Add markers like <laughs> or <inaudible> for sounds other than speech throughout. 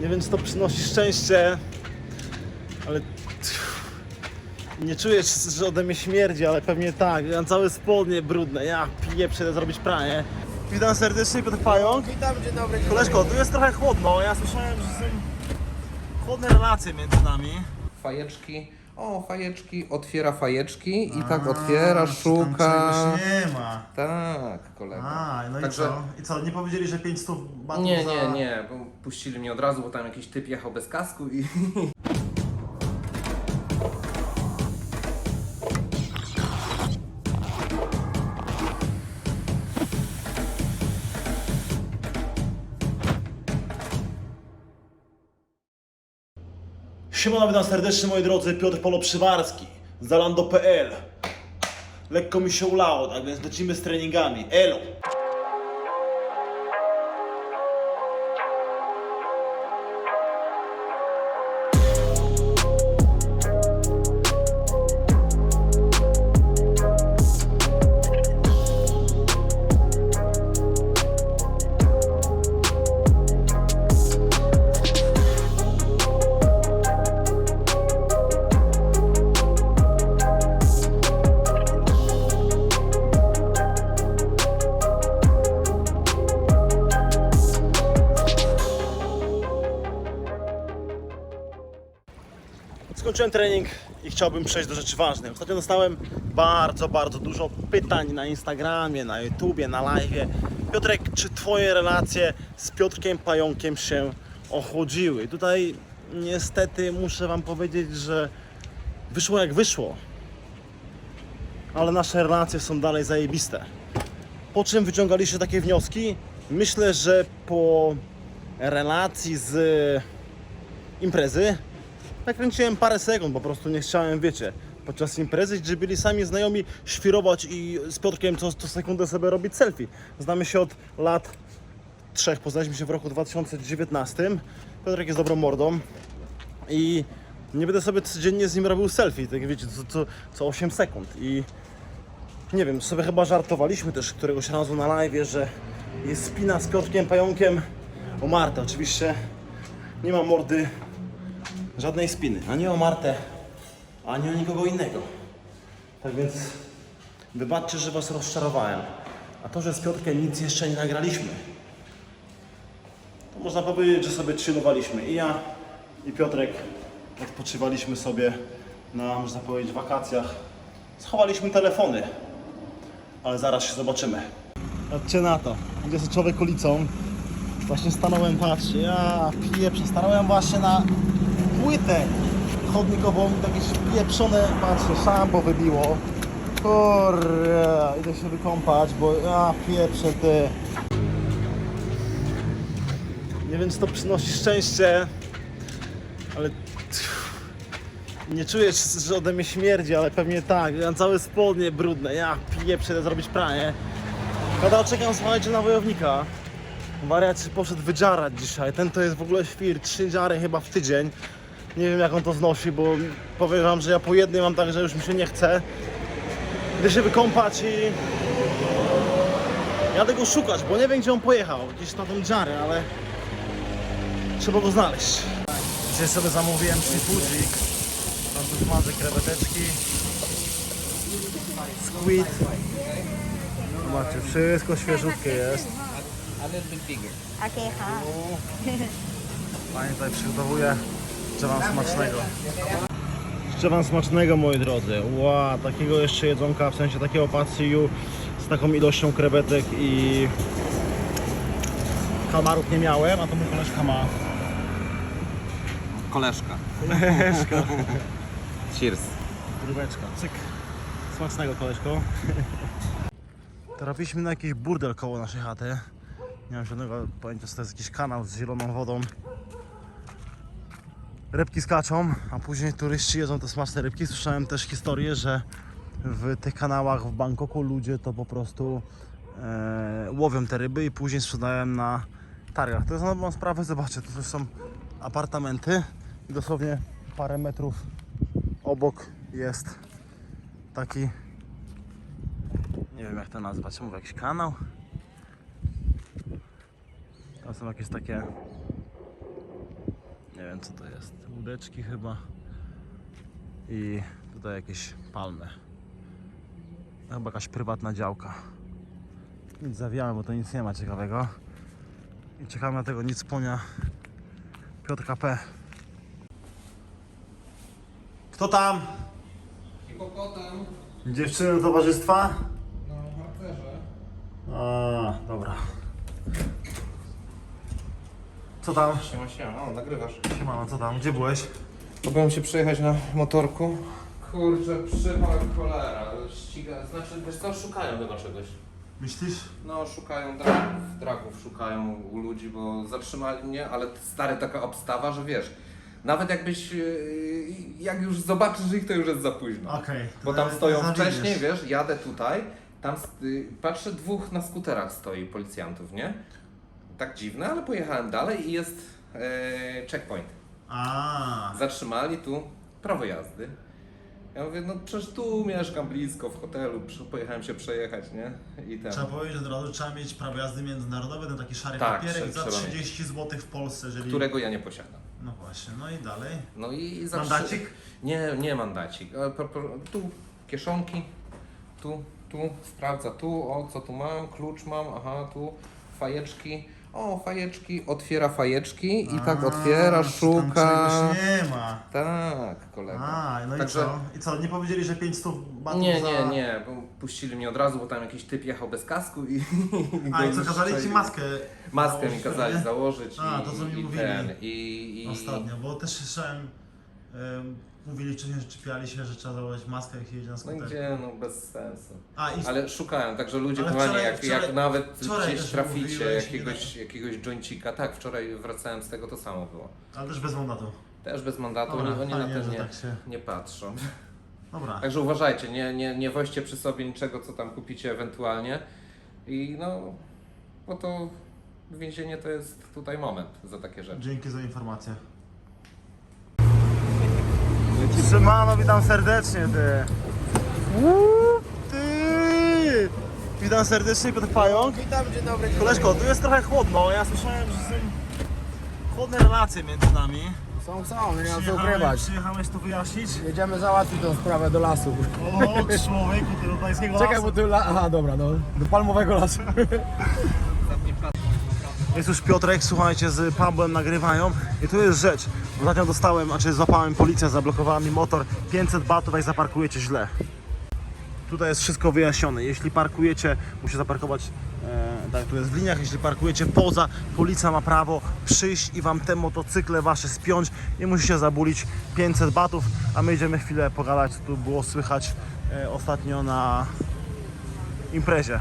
Nie wiem, czy to przynosi szczęście, ale nie czuję, że ode mnie śmierdzi, ale pewnie tak. Ja mam całe spodnie brudne. Ja piję, przyjdę zrobić pranie. Witam serdecznie, Piotr Pająk. Witam, dzień dobry. dzień Koleżko, tu jest trochę chłodno. Ja słyszałem, że są chłodne relacje między nami. Fajeczki. O, fajeczki, otwiera fajeczki i tak otwiera, szuka. nie ma. Tak, kolega. A, no Także- i co? I co, nie powiedzieli, że 500 batów Nie, za... nie, nie, bo puścili mnie od razu, bo tam jakiś typ jechał bez kasku i... <laughs> Siemano, witam serdecznie moi drodzy, Piotr Polo Przywarski, Zalando.pl Lekko mi się ulało, tak więc lecimy z treningami. Elo! Skończyłem trening i chciałbym przejść do rzeczy ważnych. Ostatnio dostałem bardzo, bardzo dużo pytań na Instagramie, na YouTubie, na live. Piotrek, czy Twoje relacje z Piotrkiem Pająkiem się ochłodziły? Tutaj niestety muszę Wam powiedzieć, że wyszło jak wyszło. Ale nasze relacje są dalej zajebiste. Po czym wyciągaliście takie wnioski? Myślę, że po relacji z imprezy nakręciłem parę sekund, po prostu nie chciałem, wiecie, podczas imprezy, gdzie byli sami znajomi, świrować i z Piotrkiem co, co sekundę sobie robić selfie. Znamy się od lat trzech, poznaliśmy się w roku 2019. Piotrek jest dobrą mordą i nie będę sobie codziennie z nim robił selfie, tak wiecie, co, co, co 8 sekund i nie wiem, sobie chyba żartowaliśmy też któregoś razu na live, że jest spina z Piotrkiem Pająkiem o Martę. Oczywiście nie ma mordy żadnej spiny, ani o Martę, ani o nikogo innego. Tak więc wybaczcie, że Was rozczarowałem. A to, że z Piotrkiem nic jeszcze nie nagraliśmy, to można powiedzieć, że sobie chillowaliśmy. I ja, i Piotrek odpoczywaliśmy sobie na, można powiedzieć, wakacjach. Schowaliśmy telefony, ale zaraz się zobaczymy. Patrzcie na to, gdzie jest człowiek ulicą. Właśnie stanąłem, patrzcie, ja pieprzę, stanąłem właśnie na płytę chodnikową, jakieś pieprzone, patrzcie, szambo wybiło. Kurwa, idę się wykąpać, bo ja pieprzę ty. Nie wiem, czy to przynosi szczęście, ale nie czuję, że ode mnie śmierdzi, ale pewnie tak. Ja całe spodnie brudne, ja piję, przyjdę zrobić pranie. Kada czekam, słuchajcie, na wojownika. Wariat się poszedł wydziarać dzisiaj. Ten to jest w ogóle świr, trzy dziary chyba w tydzień. Nie wiem jak on to znosi, bo powiem wam, że ja po jednej mam tak, że już mi się nie chce. Gdy się wykąpać i... Jadę go szukać, bo nie wiem gdzie on pojechał. Gdzieś na tą dziarę, ale... Trzeba go znaleźć. Dzisiaj sobie zamówiłem seafoodzik. Mam tu smażę kreweteczki. Squid. Zobaczcie, wszystko świeżutkie jest. A little bit bigger. Okej, okay, ha. Pani tutaj przygotowuje Życzę Wam smacznego. Życzę Wam smacznego moi drodzy. Ła, takiego jeszcze jedzonka, w sensie takiego patsiu z taką ilością krewetek i kamarów nie miałem, a to mój koleżka ma. Koleżka. Koleżka. <laughs> Cheers. Grubeczka. Cyk. Smacznego koleżko. Trafiliśmy na jakiś burdel koło naszej chaty. Nie mam żadnego pojęcia, co to jest jakiś kanał z zieloną wodą. Rybki skaczą, a później turyści jedzą te smaczne rybki. Słyszałem też historię, że w tych kanałach w Bangkoku ludzie to po prostu e, łowią te ryby i później sprzedają na targach. To jest na dobrą sprawę, zobaczcie, to są apartamenty i dosłownie parę metrów obok jest taki nie wiem jak to nazwać, mówię jakiś kanał tam są jakieś takie wiem co to jest. Łódeczki chyba. I tutaj jakieś palmy. Chyba jakaś prywatna działka. Nic zawijamy, bo to nic nie ma ciekawego. I czekamy na tego nic ponia Piotrka P. Kto tam? Hipopotam. Dziewczyny towarzystwa? No, harcerze. A, dobra. Co tam? Siema, siema. O, nagrywasz. Siemano, co tam? Gdzie byłeś? Próbowałem się przejechać na motorku. Kurczę, przypał cholera. Ściga, znaczy, wiesz co, szukają chyba czegoś. Myślisz? No, szukają dragów, dragów szukają u ludzi, bo zatrzymali mnie, ale stary taka obstawa, że wiesz, nawet jakbyś, yy, jak już zobaczysz ich, to już jest za późno. Okej. Bo tam stoją wcześniej, wiesz, jadę tutaj, tam y, patrzę, dwóch na skuterach stoi policjantów, nie? Tak dziwne, ale pojechałem dalej i jest e, checkpoint. A, Zatrzymali tu, prawo jazdy. Ja mówię, no przecież tu mieszkam blisko, w hotelu, przy- pojechałem się przejechać, nie? I ten. trzeba powiedzieć od razu, trzeba mieć prawo jazdy międzynarodowe, ten taki szary Tak, papierek za trzeba mieć. 30 zł w Polsce, jeżeli... Którego ja nie posiadam. No właśnie, no i dalej. No i zawsze... Mandacik? Nie, nie mandacik. Ale po- po- Tu kieszonki, tu, tu, sprawdza tu, o co tu mam, klucz mam, aha, tu, fajeczki. O, fajeczki, otwiera fajeczki i tak otwiera, tam szuka. czegoś nie ma. Tak, kolega. A, no Także- i co? I co, nie powiedzieli, że 500 batów Nie, za... nie, nie, bo puścili mnie od razu, bo tam jakiś typ jechał bez kasku i... A, i co, <laughs> kazali ci maskę Maskę mi założyć, kazali nie? założyć A, i, to co mi i mówili ten, i, i... Ostatnio, bo też słyszałem, em, mówili wcześniej, że czepiali się, że trzeba założyć maskę, jak się jedzie na No skuterze. gdzie, no bez sensu. A, i Ale szukałem, także ludzie, Ale kochani, wczoraj- jak, wczoraj- jak nawet wczoraj gdzieś też traficie mówiłeś, jakiegoś, jakiegoś joincika, tak, wczoraj wracałem z tego, to samo było. ale też bez mandatu. Też bez mandatu, Dobra, oni, oni na to że nie, tak się- nie patrzą. <laughs> Dobra. Także uważajcie, nie, nie, nie woźcie przy sobie niczego, co tam kupicie ewentualnie. I no, bo to więzienie to jest tutaj moment za takie rzeczy. Dzięki za informację. Szymano, witam serdecznie, ty. Uuu, ty. Witam serdecznie, Piotr Pająk. Witam, dzień dobry. Dzień Koleżko, tu jest trochę chłodno. Ja słyszałem, że są chłodne relacje między nami. Są, są, nie ma co Przyjechałeś, ukrywać. przyjechałeś tu wyjaśnić. Jedziemy załatwić tą sprawę do lasu. O, człowieku, ty do pańskiego Czekaj, lasu. bo tu la... Aha, dobra, no. Do palmowego lasu. <laughs> Jest już Piotrek, słuchajcie, z Pabłem nagrywają i tu jest rzecz. Ostatnio dostałem, znaczy złapałem policję, zablokowała mi motor 500 batów, jak zaparkujecie źle. Tutaj jest wszystko wyjaśnione. Jeśli parkujecie, musicie zaparkować, e, tak tu jest w liniach, jeśli parkujecie poza, policja ma prawo przyjść i wam te motocykle wasze spiąć. Nie musicie zabulić 500 batów, a my idziemy chwilę pogadać, co tu było słychać e, ostatnio na imprezie.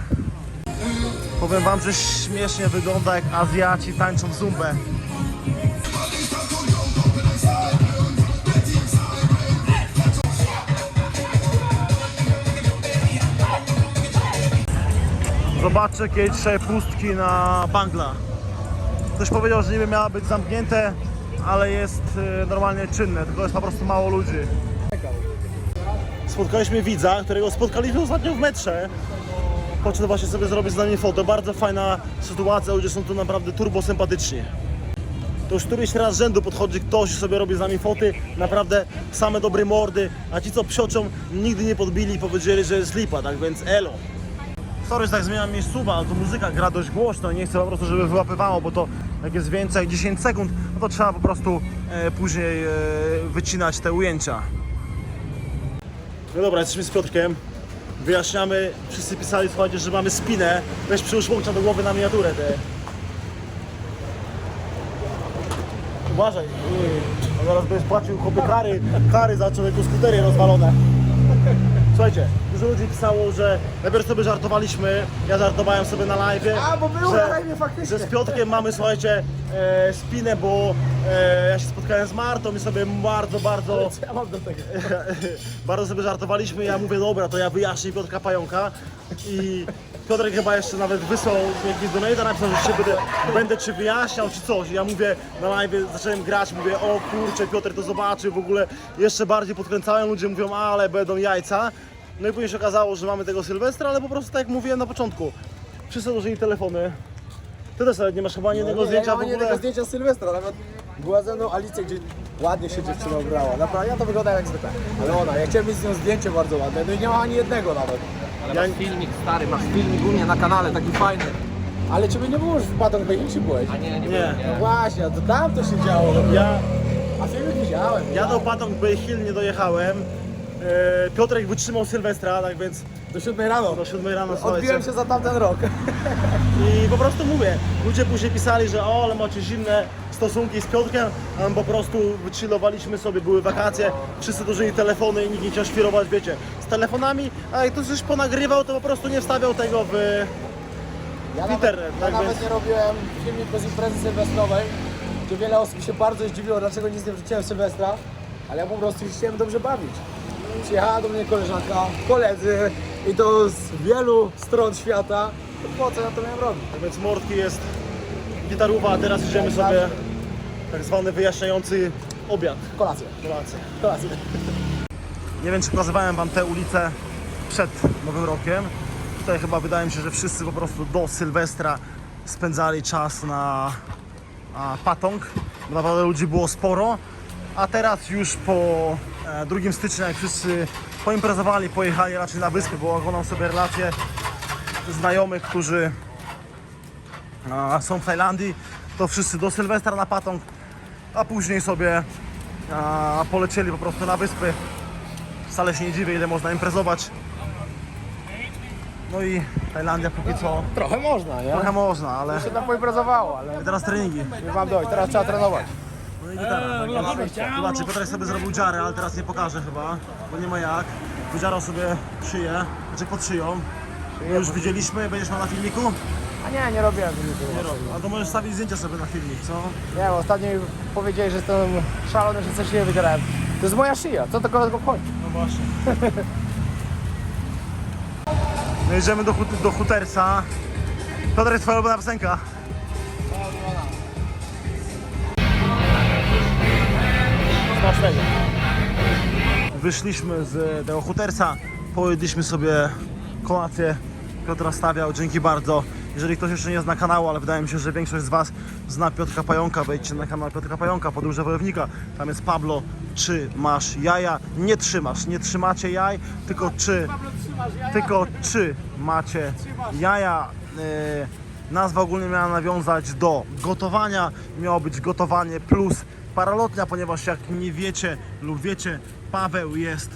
Powiem wam, że śmiesznie wygląda jak Azjaci tańczą zumbę. Jakie dzisiaj pustki na Bangla. Ktoś powiedział, że niby miała być zamknięte, ale jest e, normalnie czynne, tylko jest po prostu mało ludzi. Spotkaliśmy widza, którego spotkaliśmy ostatnio w metrze. Podszedł właśnie sobie zrobić z nami foto. Bardzo fajna sytuacja, ludzie są tu naprawdę turbo sympatyczni. To już któryś raz rzędu podchodzi ktoś i sobie robi z nami foty, naprawdę same dobre mordy, a ci co psioczą nigdy nie podbili i powiedzieli, że jest lipa, tak więc elo. Sorry, że tak zmieniam miejscowa, ale to muzyka gra dość głośno i nie chcę po prostu, żeby wyłapywało, bo to jak jest więcej jak 10 sekund, no to trzeba po prostu e, później e, wycinać te ujęcia. No dobra, jesteśmy z Piotrkiem. Wyjaśniamy, wszyscy pisali, słuchajcie, że mamy spinę. Weź przyłóż łokcia do głowy na miniaturę, te. Uważaj, a zaraz będziesz płacił chłopie kary, kary za człowieku skutery rozwalone. Słuchajcie, dużo ludzi pisało, że najpierw sobie żartowaliśmy, ja żartowałem sobie na live, A, bo było że, na live'ie faktycznie. że z Piotrkiem mamy, słuchajcie, e, spinę, bo e, ja się spotkałem z Martą i sobie bardzo, bardzo... Ja mam do tego. <laughs> Bardzo sobie żartowaliśmy, ja mówię, dobra, to ja wyjaśnię Piotrka Pająka i Piotrek chyba jeszcze nawet wysłał jakiś donate, napisał, że się będę, będę czy wyjaśniał, czy coś. I ja mówię, na live zacząłem grać, mówię, o kurczę, Piotr to zobaczy, w ogóle jeszcze bardziej podkręcałem, ludzie mówią, ale będą jajca. No i później się okazało, że mamy tego Sylwestra, ale po prostu tak jak mówiłem na początku, wszyscy odłożyli telefony, Ty też nawet nie masz chyba ani jednego nie, zdjęcia ja w mam ogóle. jednego zdjęcia z Sylwestra, nawet była ze mną Alicja, gdzie ładnie się dziewczyna ubrała. Naprawdę, ja to wygląda jak zwykle. Ale ona, ja chciałem mieć z nią zdjęcie bardzo ładne, no i nie ma ani jednego nawet. Ale masz filmik stary, masz filmik u mnie na kanale, taki fajny. Ale ciebie nie było już w Bay, czy byłeś? A nie, nie, Nie. nie. No właśnie, a to tam to się działo. No. Ja, A filmik widziałem. ja do Patong Bay Hill nie dojechałem. E, Piotrek wytrzymał Sylwestra, tak więc Do 7 rano. do 7 rano Odbiłem słuchajcie. się za tamten rok. <laughs> I po prostu mówię, ludzie później pisali, że o, ale macie zimne stosunki z Piotrkiem, a my po prostu wychillowaliśmy sobie, były wakacje, wszyscy dożyli telefony i nikt nie chciał świrować, wiecie, z telefonami, a jak ktoś coś ponagrywał, to po prostu nie wstawiał tego w... Ja internet, nawet, tak ja nawet więc- nie robiłem filmiku z imprezy sylwestrowej, gdzie wiele osób się bardzo zdziwiło, dlaczego nic nie wrzuciłem w Sylwestra, ale ja po prostu chciałem dobrze bawić. Przyjechała do mnie koleżanka, koledzy i to z wielu stron świata, to po co ja to miałem robić? Tak więc Mordki jest gitarowa, a teraz idziemy sobie tak zwany wyjaśniający obiad. Kolację, Kolację. kolację. Nie wiem, czy pokazywałem Wam tę ulicę przed Nowym Rokiem. Tutaj chyba wydaje mi się, że wszyscy po prostu do Sylwestra spędzali czas na a, Patong, naprawdę ludzi było sporo. A teraz już po 2 stycznia, jak wszyscy poimprezowali, pojechali raczej na wyspy, bo oglądam sobie relacje znajomych, którzy a, są w Tajlandii, to wszyscy do Sylwestra na Patong, a później sobie a, polecieli po prostu na wyspy. Wcale się nie dziwię, ile można imprezować. No i Tajlandia póki co Trochę można, nie? trochę można, ale się tam poimprezowało, ale teraz treningi. nie mam dojść, teraz trzeba trenować. No i gitara. Zobaczcie, Piotrek sobie zrobił dziarę, ale teraz nie pokażę chyba, bo nie ma jak. Wydziarał sobie szyję, znaczy pod szyją. Już widzieliśmy, będziesz miał na filmiku? A nie, nie robiłem filmiku. Nie robię. A to możesz stawić zdjęcia sobie na filmik, co? Nie wiem, ostatnio mi powiedzieli, że jestem szalony, że coś nie wygrałem. To jest moja szyja, co to kogo chodzi? No właśnie. No idziemy do, hut- do Hutersa. Piotrek, twoja ulubiona piosenka? Wyszliśmy z tego Hutersa, pojedliśmy sobie kolację. Piotra stawiał, dzięki bardzo. Jeżeli ktoś jeszcze nie zna kanału, ale wydaje mi się, że większość z Was zna Piotrka Pająka, wejdźcie na kanał Piotrka Pająka, Podróże Wojownika. Tam jest Pablo, czy masz jaja? Nie trzymasz, nie trzymacie jaj, tylko czy, tylko czy macie jaja. Yy, Nazwa ogólnie miała nawiązać do gotowania. Miało być gotowanie plus paralotnia, ponieważ jak nie wiecie lub wiecie, Paweł jest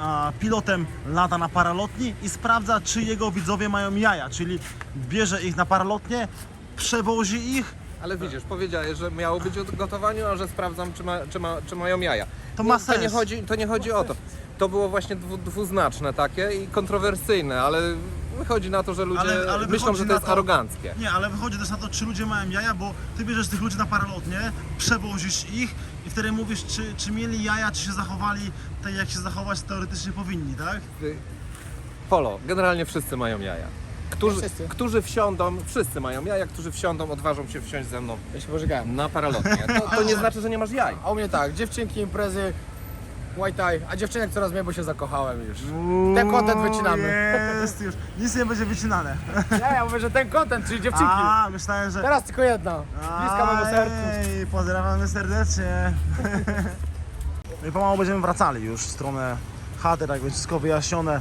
a, pilotem, lata na paralotni i sprawdza, czy jego widzowie mają jaja, czyli bierze ich na paralotnię, przewozi ich. Ale widzisz, powiedziałeś, że miało być o gotowaniu, a że sprawdzam, czy, ma, czy, ma, czy mają jaja. To ma Nie- to, nie sens. chodzi, to nie chodzi o to. To było właśnie dwu, dwuznaczne takie i kontrowersyjne, ale wychodzi na to, że ludzie Ale- ale myślą, wychodzi że na to jest to- aroganckie. Nie, ale wychodzi też na to, czy ludzie mają jaja, bo ty bierzesz tych ludzi na paralotnię, przewozisz ich i wtedy mówisz, czy, czy mieli jaja, czy się zachowali tak, jak się zachować teoretycznie powinni, tak? Polo, generalnie wszyscy mają jaja. Którzy, Wszyscy. którzy wsiądą, wszyscy mają jaja, którzy wsiądą, odważą się wsiąść ze mną Ja się pożegałem. na paralotnię. To, to nie znaczy, że nie masz jaj. A u mnie tak, dziewczynki, imprezy, Muay Thai, a dziewczynek coraz mniej, bo się zakochałem już. Ten content wycinamy. Jest już, nic nie będzie wycinane. <laughs> Nie, ja mówię, że ten content, czyli dziewczynki. A, myślałem, że... Teraz tylko jedna, bliska memu sercu. Ej, pozdrawiamy serdecznie. No i pomału będziemy wracali już w stronę chaty, tak więc wszystko wyjaśnione.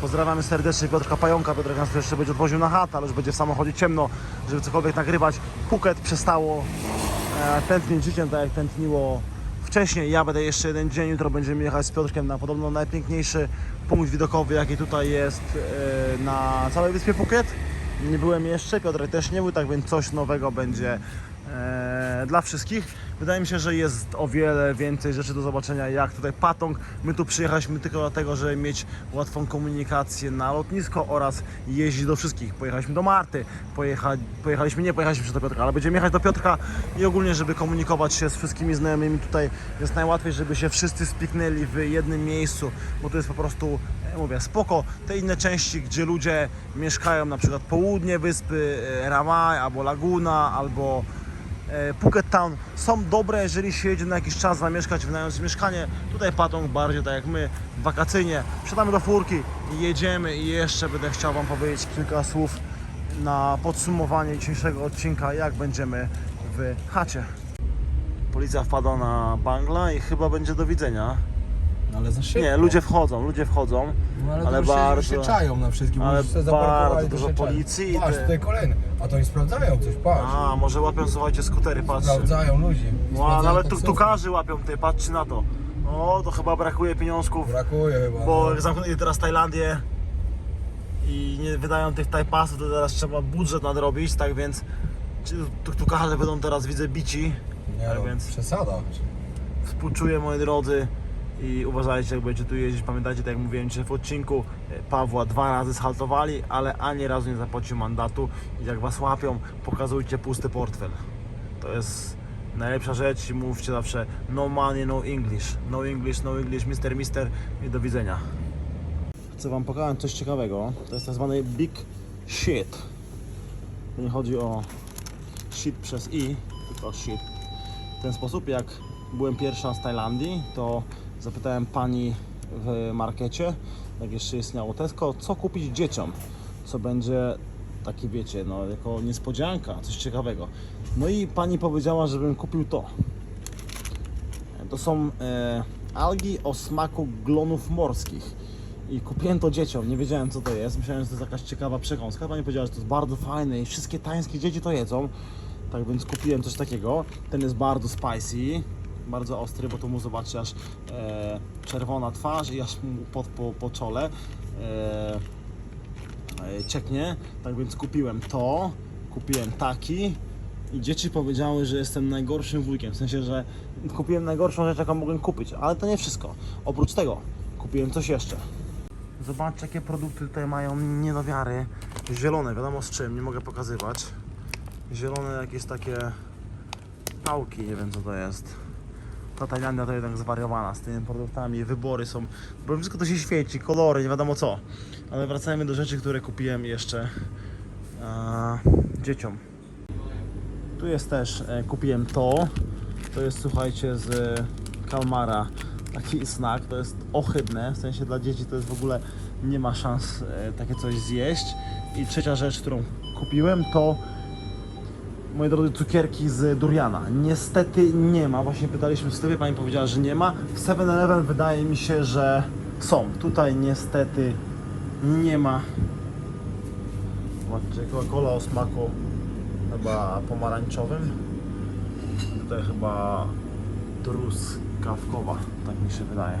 Pozdrawiamy serdecznie Piotrka Pająka. Piotrek nas jeszcze będzie odwoził na chatę, ale już będzie w samochodzie ciemno, żeby cokolwiek nagrywać. Phuket przestało e, tętnić życiem, tak jak tętniło wcześniej. Ja będę jeszcze jeden dzień, jutro będziemy jechać z Piotrkiem na podobno najpiękniejszy punkt widokowy, jaki tutaj jest e, na całej wyspie Phuket. Nie byłem jeszcze, Piotrek też nie był, tak więc coś nowego będzie dla wszystkich. Wydaje mi się, że jest o wiele więcej rzeczy do zobaczenia jak tutaj Patong. My tu przyjechaliśmy tylko dlatego, żeby mieć łatwą komunikację na lotnisko oraz jeździć do wszystkich. Pojechaliśmy do Marty, pojecha, pojechaliśmy, nie pojechaliśmy jeszcze do Piotrka, ale będziemy jechać do Piotrka i ogólnie, żeby komunikować się z wszystkimi znajomymi tutaj jest najłatwiej, żeby się wszyscy spiknęli w jednym miejscu, bo to jest po prostu, ja mówię, spoko. Te inne części, gdzie ludzie mieszkają, na przykład południe wyspy, e, Ramai, albo Laguna, albo e, Phuket Town są dobre, jeżeli się jedzie na jakiś czas zamieszkać, wynająć mieszkanie. Tutaj Patong bardziej tak jak my, wakacyjnie. Wsiadamy do furki jedziemy i jeszcze będę chciał Wam powiedzieć kilka słów na podsumowanie dzisiejszego odcinka, jak będziemy w chacie. Policja wpadła na bangla i chyba będzie do widzenia. No ale za szybko. Nie, ludzie wchodzą, ludzie wchodzą, No, ale, ale to już się, bardzo- już się czają na wszystkim. ale już bardzo to dużo się czają. policji Patrz, tutaj kolejny. A to oni sprawdzają coś, patrz. A, może łapią, słuchajcie, skutery, patrzcie. Sprawdzają ludzi. Ła, sprawdzają nawet taksówki. tuktukarzy łapią, ty, patrzcie na to. O, to chyba brakuje pieniążków, Brakuje chyba. bo no. jak zamknęli teraz Tajlandię i nie wydają tych tajpasów, to teraz trzeba budżet nadrobić, tak więc ci tuktukarze będą teraz, widzę, bici. Nie, tak no, więc przesada. współczuję, moi drodzy. I uważajcie, jak będziecie tu jeździć. Pamiętajcie, tak jak mówiłem dzisiaj w odcinku, e, Pawła dwa razy schaltowali, ale ani razu nie zapłacił mandatu. I jak was łapią, pokazujcie pusty portfel. To jest najlepsza rzecz i mówcie zawsze no money, no English. No English, no English, mister, mister i do widzenia. Chcę wam pokazać coś ciekawego. To jest tak zwany big shit. To nie chodzi o shit przez i, tylko shit w ten sposób. Jak byłem pierwsza z Tajlandii, to zapytałem pani w markecie, jak jeszcze istniało Tesco, co kupić dzieciom, co będzie taki wiecie, no jako niespodzianka, coś ciekawego. No i pani powiedziała, żebym kupił to. To są e, algi o smaku glonów morskich. I kupiłem to dzieciom, nie wiedziałem co to jest, myślałem, że to jest jakaś ciekawa przekąska. Pani powiedziała, że to jest bardzo fajne i wszystkie tańskie dzieci to jedzą. Tak więc kupiłem coś takiego. Ten jest bardzo spicy, bardzo ostry, bo tu mu zobaczy aż e, czerwona twarz i aż mu pod, po, po czole e, e, cieknie. Tak więc kupiłem to, kupiłem taki i dzieci powiedziały, że jestem najgorszym wujkiem. W sensie, że kupiłem najgorszą rzecz, jaką mogłem kupić, ale to nie wszystko. Oprócz tego kupiłem coś jeszcze. Zobaczcie, jakie produkty tutaj mają nie do wiary. Zielone, wiadomo z czym, nie mogę pokazywać. Zielone jakieś takie pałki, nie wiem co to jest. Ta Tajlandia to jednak zwariowana z tymi produktami, wybory są, bo wszystko to się świeci, kolory, nie wiadomo co. Ale wracajmy do rzeczy, które kupiłem jeszcze a, dzieciom. Tu jest też, e, kupiłem to. To jest, słuchajcie, z kalmara taki snack. To jest ohydne, w sensie dla dzieci to jest w ogóle nie ma szans e, takie coś zjeść. I trzecia rzecz, którą kupiłem, to moi drodzy, cukierki z duriana. Niestety nie ma. Właśnie pytaliśmy w sklepie, pani powiedziała, że nie ma. W 7-Eleven wydaje mi się, że są. Tutaj niestety nie ma. Zobaczcie, Coca-Cola o smaku chyba pomarańczowym. Tutaj chyba truskawkowa, tak mi się wydaje.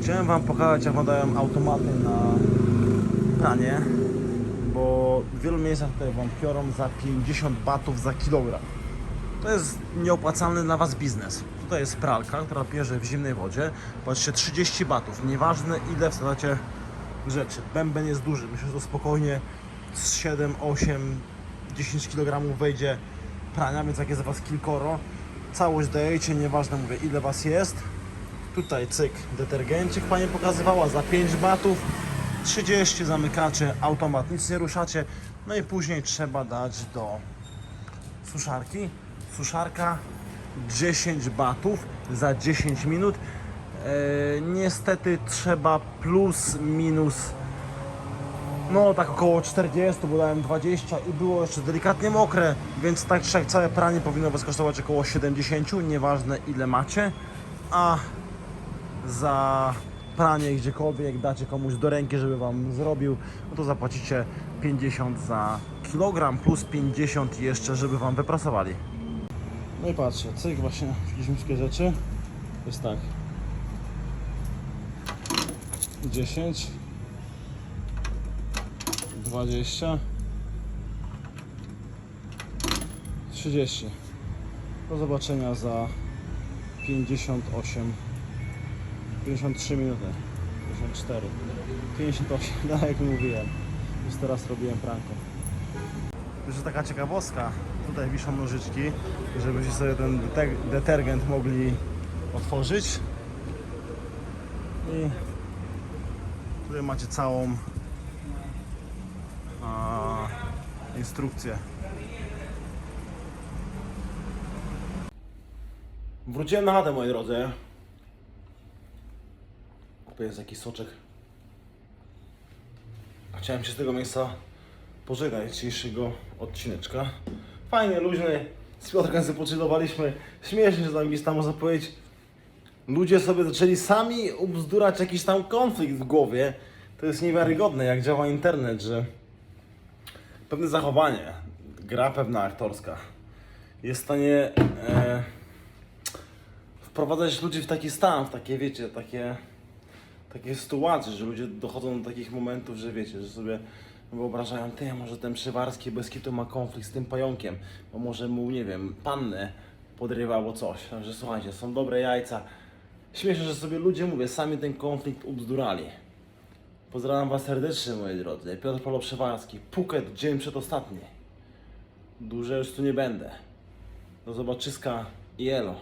Chciałem Wam pokazać, jak wyglądają automaty na pranie, bo w wielu miejscach tutaj Wam piorą za 50 batów za kilogram. To jest nieopłacalny dla Was biznes. Tutaj jest pralka, która pierze w zimnej wodzie. Patrzcie, 30 batów. Nieważne ile wsadzacie rzeczy. Bęben jest duży. Myślę, że to spokojnie z 7, 8, 10 kg wejdzie prania, więc jak jest Was kilkoro, całość dajecie, nieważne mówię ile Was jest. Tutaj cyk, detergencik Pani pokazywała za 5 batów, 30 zamykacie, automat, nic nie ruszacie. No i później trzeba dać do suszarki. Suszarka 10 batów za 10 minut. E, niestety trzeba plus minus no tak około 40, bo dałem 20 i było jeszcze delikatnie mokre, więc tak czy całe pranie powinno Was kosztować około 70, nieważne ile macie, a za pranie gdziekolwiek dacie komuś do ręki, żeby Wam zrobił, no to zapłacicie 50 za kilogram plus 50 jeszcze, żeby Wam wyprasowali. No i patrzcie, cyk właśnie, wzięliśmy wszystkie rzeczy, jest tak. 10 20 30 Do zobaczenia za 58 53 minuty. 54 58, <laughs> no jak mówiłem. Już teraz robiłem prankę Jeszcze taka ciekawostka. Tutaj wiszą nożyczki żebyście sobie ten dete- detergent mogli otworzyć. I tutaj macie całą a, instrukcję. Wróciłem na chatę, moi drodzy. Tu jest jakiś soczek. Chciałem się z tego miejsca pożegnać dzisiejszego odcineczka. Fajnie, luźny, z Piotrkiem sobie pochillowaliśmy. Śmiesznie, że tam gdzieś tam można powiedzieć, ludzie sobie zaczęli sami ubzdurać jakiś tam konflikt w głowie. To jest niewiarygodne, jak działa internet, że pewne zachowanie, gra pewna aktorska jest w stanie e, wprowadzać ludzi w taki stan, w takie, wiecie, takie, takie sytuacje, że ludzie dochodzą do takich momentów, że wiecie, że sobie wyobrażają, ty, może ten Przywarski bez kitu ma konflikt z tym pająkiem, bo może mu, nie wiem, pannę podrywa albo coś. Także słuchajcie, są dobre jajca. Śmieszne, że sobie ludzie, mówię, sami ten konflikt ubzdurali. Pozdrawiam Was serdecznie, moi drodzy. Piotr Polo Przewarski, Phuket, dzień przedostatni. Dłużej już tu nie będę. Do zobaczyska i elo.